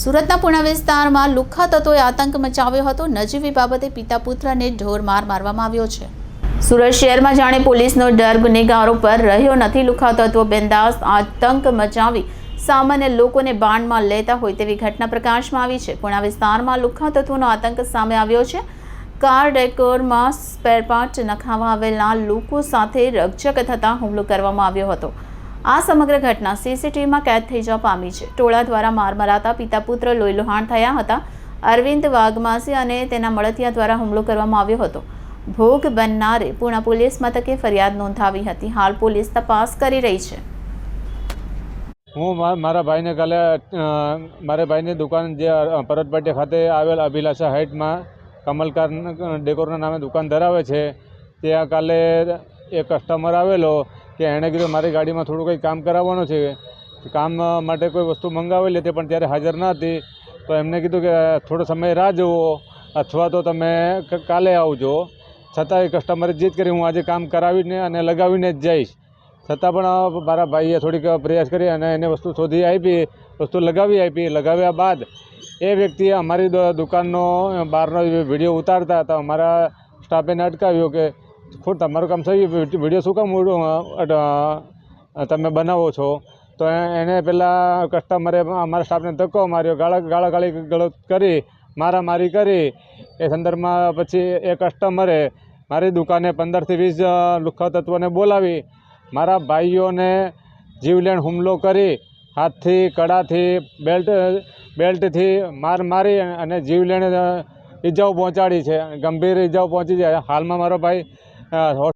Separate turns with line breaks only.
સુરતના પુણા વિસ્તારમાં લુખ્ખા તત્વોએ આતંક મચાવ્યો હતો. નજીવી બાબતે પિતા પુત્રને ઢોર માર મારવામાં આવ્યો છે. સુરત શહેરમાં જાણે પોલીસનો ડર, ગુનેગારો પર રહ્યો નથી. લુખ્ખા તત્વો બેંદાસ આતંક મચાવી સામાન્ય લોકોને બાણમાં લેતા હોય તેવી ઘટના પ્રકાશમાં આવી છે. પુણા વિસ્તારમાં લુખ્ખા તત્વોનો આતંક સામે આવ્યો છે. કાર ડેકોરમાં સ્પેરપાર્ટ નખાવા આવેલા લોકો સાથે રકઝક થતાં હુમલો કરવામાં આવ્યો હતો. આ સમગ્ર ઘટના સીસીટીવીમાં કેદ થઈ જવા પામી છે. ટોળા દ્વારા માર મરાતા પિતા પુત્ર લોહીલુહાણ થયા હતા. અરવિંદ વાઘમાસી અને તેના મળતિયા દ્વારા હુમલો કરવામાં આવ્યો હતો. ભોગ બનનારે પૂણા પોલીસ મથકે ફરિયાદ નોંધાવી હતી. હાલ પોલીસ તપાસ કરી રહી છે.
હું મારા ભાઈને કાલે મારા ભાઈની દુકાન જે અ, પરતપાટી ખાતે આવેલ અભિલાષા હાઇટમાં કમલકાર ડેકોરના નામે દુકાન ધરાવે છે. ત્યાં કાલે એક કસ્ટમર આવેલો. કે એણે કીધું, મારી ગાડીમાં થોડું કંઈ કામ કરાવવાનું છે. કામ માટે કોઈ વસ્તુ મંગાવેલી હતી પણ ત્યારે હાજર ન હતી. તો એમને કીધું કે, થોડો સમય રાહ જુઓ. અથવા તો તમે કાલે આવજો. છતાં એ કસ્ટમરે જીદ કરી, હું આજે કામ કરાવીને અને લગાવીને જ જઈશ. છતાં પણ મારા ભાઈએ થોડીક પ્રયાસ કરી અને એને વસ્તુ શોધી આપી, વસ્તુ લગાવી આપી. લગાવ્યા બાદ એ વ્યક્તિએ અમારી દુકાનનો, બહારનો વીડિયો ઉતારતા હતા. અમારા સ્ટાફે એને અટકાવ્યો કે ખોટ તમારું કામ થયું વીડિયો શું કામ તમે બનાવો છો. તો એને પહેલાં કસ્ટમરે અમારા સ્ટાફને ધક્કો માર્યો, ગાળા ગાળા ગાળી ગળત કરી મારામારી કરી. એ સંદર્ભમાં પછી એ કસ્ટમરે મારી દુકાને પંદરથી વીસ દુઃખ તત્વોને બોલાવી. મારા ભાઈઓને જીવલેણ હુમલો કરી, હાથથી, કડાથી, બેલ્ટ, બેલ્ટથી માર મારી અને જીવલેણ ઈજાઓ પહોંચાડી છે. ગંભીર ઈજાઓ પહોંચી જાય હાલમાં મારો ભાઈ Yeah,